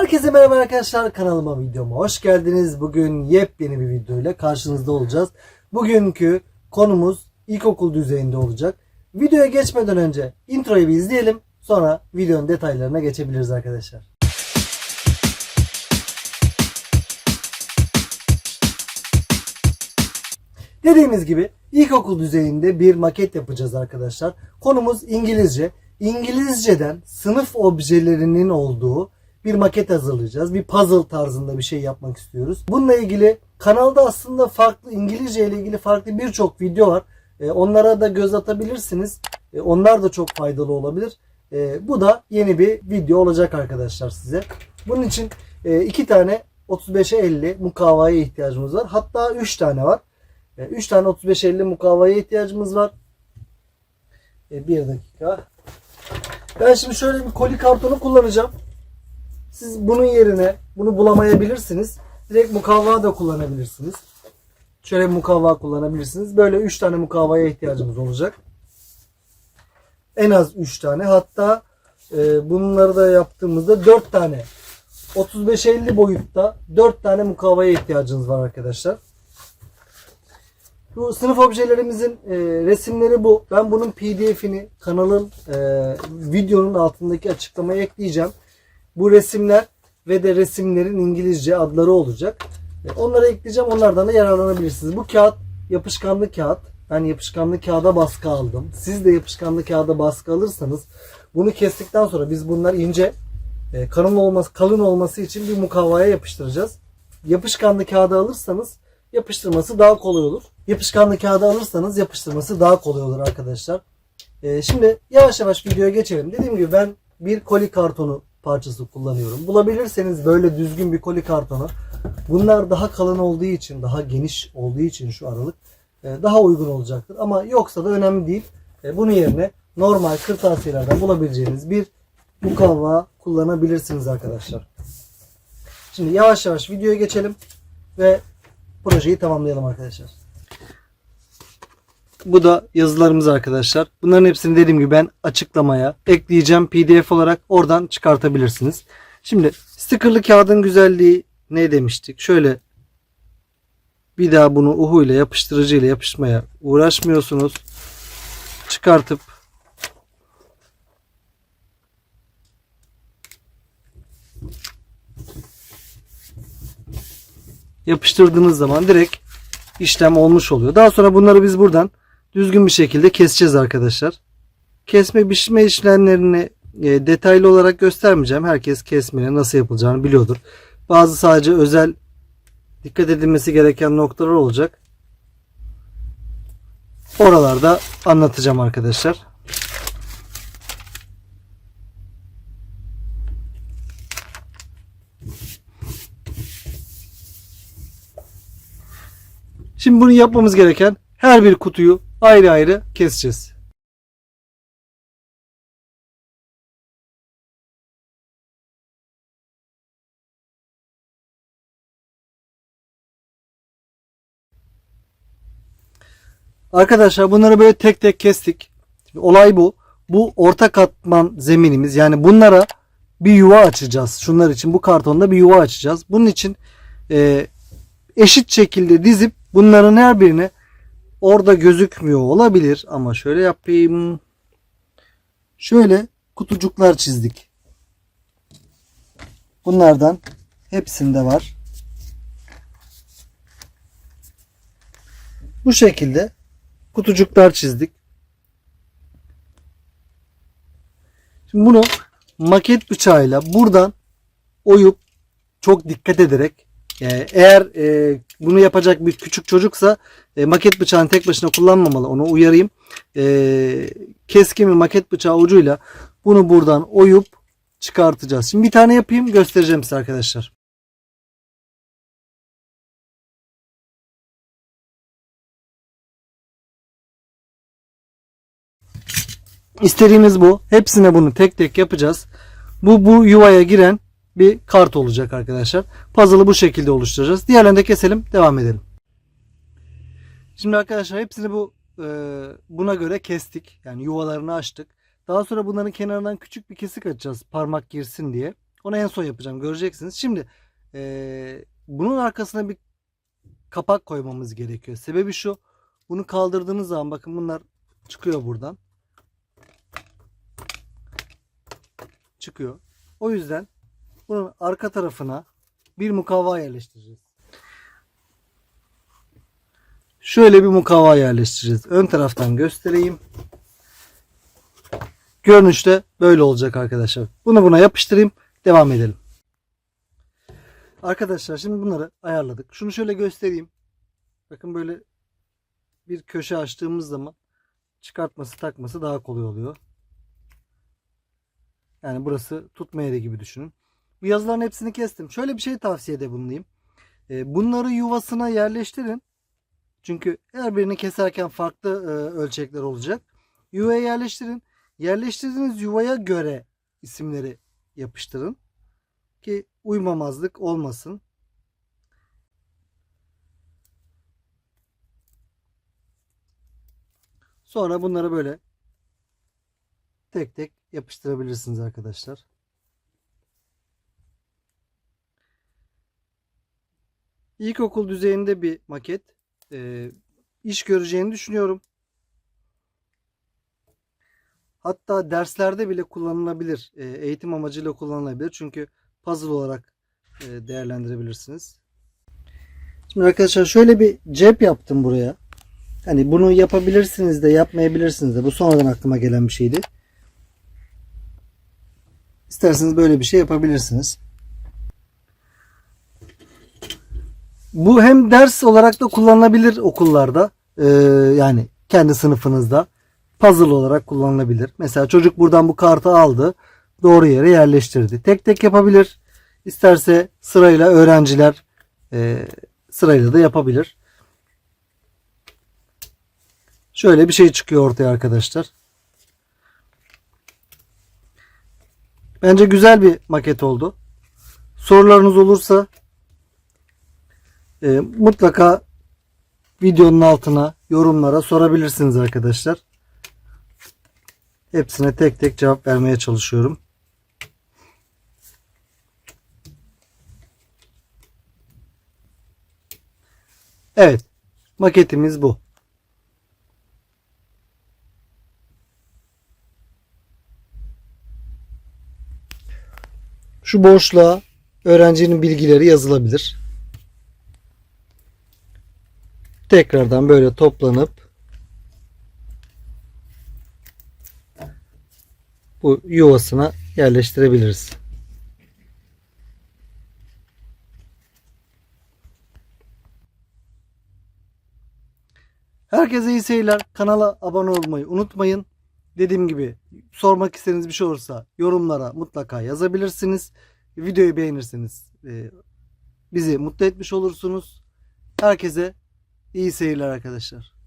Herkese merhaba arkadaşlar kanalıma videoma hoş geldiniz. Bugün yepyeni bir video ile karşınızda olacağız. Bugünkü konumuz ilkokul düzeyinde olacak. Videoya geçmeden önce introyu bir izleyelim. Sonra videonun detaylarına geçebiliriz arkadaşlar. Dediğimiz gibi ilkokul düzeyinde bir maket yapacağız arkadaşlar. Konumuz İngilizce. İngilizceden sınıf objelerinin olduğu bir maket hazırlayacağız. Bir puzzle tarzında bir şey yapmak istiyoruz. Bununla ilgili kanalda aslında farklı İngilizce ile ilgili farklı birçok video var. E, onlara da göz atabilirsiniz. E, onlar da çok faydalı olabilir. E, bu da yeni bir video olacak arkadaşlar size. Bunun için iki tane 35'e 50 mukavvaya ihtiyacımız var. Hatta 3 tane var. 3 tane 35-50 mukavvaya ihtiyacımız var. Bir dakika. Ben şimdi şöyle bir koli kartonu kullanacağım. Siz bunun yerine bunu bulamayabilirsiniz. Direkt mukavva da kullanabilirsiniz. Şöyle bir mukavva kullanabilirsiniz. Böyle 3 tane mukavvaya ihtiyacımız olacak. En az 3 tane. Hatta e, bunları da yaptığımızda 4 tane 35-50 boyutta 4 tane mukavvaya ihtiyacınız var arkadaşlar. Bu sınıf objelerimizin e, resimleri bu. Ben bunun pdf'ini kanalın e, videonun altındaki açıklamaya ekleyeceğim. Bu resimler ve de resimlerin İngilizce adları olacak. E, onları ekleyeceğim. Onlardan da yararlanabilirsiniz. Bu kağıt yapışkanlı kağıt. Ben yapışkanlı kağıda baskı aldım. Siz de yapışkanlı kağıda baskı alırsanız bunu kestikten sonra biz bunlar ince e, kalın olması kalın olması için bir mukavvaya yapıştıracağız. Yapışkanlı kağıda alırsanız yapıştırması daha kolay olur. Yapışkanlı kağıda alırsanız yapıştırması daha kolay olur arkadaşlar. Ee, şimdi yavaş yavaş videoya geçelim. Dediğim gibi ben bir koli kartonu parçası kullanıyorum. Bulabilirseniz böyle düzgün bir koli kartonu. Bunlar daha kalın olduğu için, daha geniş olduğu için şu aralık e, daha uygun olacaktır. Ama yoksa da önemli değil. E, bunun yerine normal kırtasiyelerden bulabileceğiniz bir mukavva kullanabilirsiniz arkadaşlar. Şimdi yavaş yavaş videoya geçelim ve projeyi tamamlayalım arkadaşlar. Bu da yazılarımız arkadaşlar. Bunların hepsini dediğim gibi ben açıklamaya ekleyeceğim pdf olarak oradan çıkartabilirsiniz. Şimdi stickerlı kağıdın güzelliği ne demiştik? Şöyle bir daha bunu uhu ile yapıştırıcı ile yapışmaya uğraşmıyorsunuz. Çıkartıp yapıştırdığınız zaman direkt işlem olmuş oluyor. Daha sonra bunları biz buradan düzgün bir şekilde keseceğiz arkadaşlar. Kesme biçme işlemlerini e, detaylı olarak göstermeyeceğim. Herkes kesmenin nasıl yapılacağını biliyordur. Bazı sadece özel dikkat edilmesi gereken noktalar olacak. Oralarda anlatacağım arkadaşlar. Şimdi bunu yapmamız gereken her bir kutuyu ayrı ayrı keseceğiz. Arkadaşlar bunları böyle tek tek kestik. Olay bu. Bu orta katman zeminimiz. Yani bunlara bir yuva açacağız. Şunlar için bu kartonda bir yuva açacağız. Bunun için e, eşit şekilde dizip bunların her birine orada gözükmüyor olabilir ama şöyle yapayım. Şöyle kutucuklar çizdik. Bunlardan hepsinde var. Bu şekilde kutucuklar çizdik. Şimdi bunu maket bıçağıyla buradan oyup çok dikkat ederek e, eğer e, bunu yapacak bir küçük çocuksa e, maket bıçağını tek başına kullanmamalı. Onu uyarayım. E, keskin maket bıçağı ucuyla bunu buradan oyup çıkartacağız. Şimdi bir tane yapayım göstereceğim size arkadaşlar. İstediğimiz bu. Hepsine bunu tek tek yapacağız. Bu bu yuvaya giren bir kart olacak arkadaşlar. Puzzle'ı bu şekilde oluşturacağız. Diğerlerini de keselim. Devam edelim. Şimdi arkadaşlar hepsini bu e, buna göre kestik. Yani yuvalarını açtık. Daha sonra bunların kenarından küçük bir kesik açacağız. Parmak girsin diye. Onu en son yapacağım. Göreceksiniz. Şimdi eee, bunun arkasına bir kapak koymamız gerekiyor. Sebebi şu. Bunu kaldırdığınız zaman bakın bunlar çıkıyor buradan. Çıkıyor. O yüzden bunun arka tarafına bir mukavva yerleştireceğiz. Şöyle bir mukavva yerleştireceğiz. Ön taraftan göstereyim. Görünüşte böyle olacak arkadaşlar. Bunu buna yapıştırayım. Devam edelim. Arkadaşlar şimdi bunları ayarladık. Şunu şöyle göstereyim. Bakın böyle bir köşe açtığımız zaman çıkartması takması daha kolay oluyor. Yani burası tutma yeri gibi düşünün. Bu yazıların hepsini kestim. Şöyle bir şey tavsiyede bulunayım. Ee, Bunları yuvasına yerleştirin. Çünkü her birini keserken farklı e, ölçekler olacak. Yuvaya yerleştirin. Yerleştirdiğiniz yuvaya göre isimleri yapıştırın. Ki uymamazlık olmasın. Sonra bunları böyle tek tek yapıştırabilirsiniz arkadaşlar. İlkokul düzeyinde bir maket. Ee, iş göreceğini düşünüyorum. Hatta derslerde bile kullanılabilir. Ee, eğitim amacıyla kullanılabilir. Çünkü puzzle olarak e, değerlendirebilirsiniz. Şimdi arkadaşlar şöyle bir cep yaptım buraya. Hani bunu yapabilirsiniz de yapmayabilirsiniz de. Bu sonradan aklıma gelen bir şeydi. İsterseniz böyle bir şey yapabilirsiniz. Bu hem ders olarak da kullanılabilir okullarda. Ee, yani kendi sınıfınızda. Puzzle olarak kullanılabilir. Mesela çocuk buradan bu kartı aldı. Doğru yere yerleştirdi. Tek tek yapabilir. İsterse sırayla öğrenciler e, sırayla da yapabilir. Şöyle bir şey çıkıyor ortaya arkadaşlar. Bence güzel bir maket oldu. Sorularınız olursa e, mutlaka videonun altına yorumlara sorabilirsiniz arkadaşlar. Hepsine tek tek cevap vermeye çalışıyorum. Evet. Maketimiz bu. Şu boşluğa öğrencinin bilgileri yazılabilir. Tekrardan böyle toplanıp bu yuvasına yerleştirebiliriz. Herkese iyi seyirler. Kanala abone olmayı unutmayın. Dediğim gibi sormak istediğiniz bir şey olursa yorumlara mutlaka yazabilirsiniz. Videoyu beğenirseniz e, bizi mutlu etmiş olursunuz. Herkese iyi seyirler arkadaşlar.